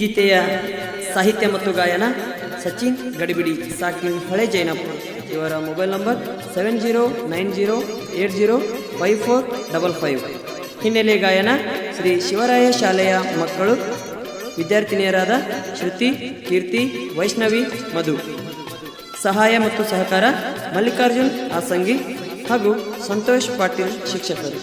ಗೀತೆಯ ಸಾಹಿತ್ಯ ಮತ್ತು ಗಾಯನ ಸಚಿನ್ ಗಡಿಬಿಡಿ, ಸಾಕಿನ್ ಹಳೆ ಜೈನಪ್ಪ. ಇವರ mobile number seven zero nine zero eight zero five four double five. ಹಿನ್ನೆಲೆ ಗಾಯನ ಶ್ರೀ ಶಿವರಾಯ ಶಾಲೆಯ ಮಕ್ಕಳು, ವಿದ್ಯಾರ್ಥಿನಿಯರಾದ ಶ್ರುತಿ, ಕೀರ್ತಿ, ವೈಷ್ಣವಿ, ಮಧು. ಸಹಾಯ ಮತ್ತು ಸಹಕಾರ ಮಲ್ಲಿಕಾರ್ಜುನ್ ಆಸಂಗಿ ಹಾಗೂ ಸಂತೋಷ್ ಪಾಟೀಲ್ ಶಿಕ್ಷಕರು.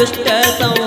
दुष्ट सौ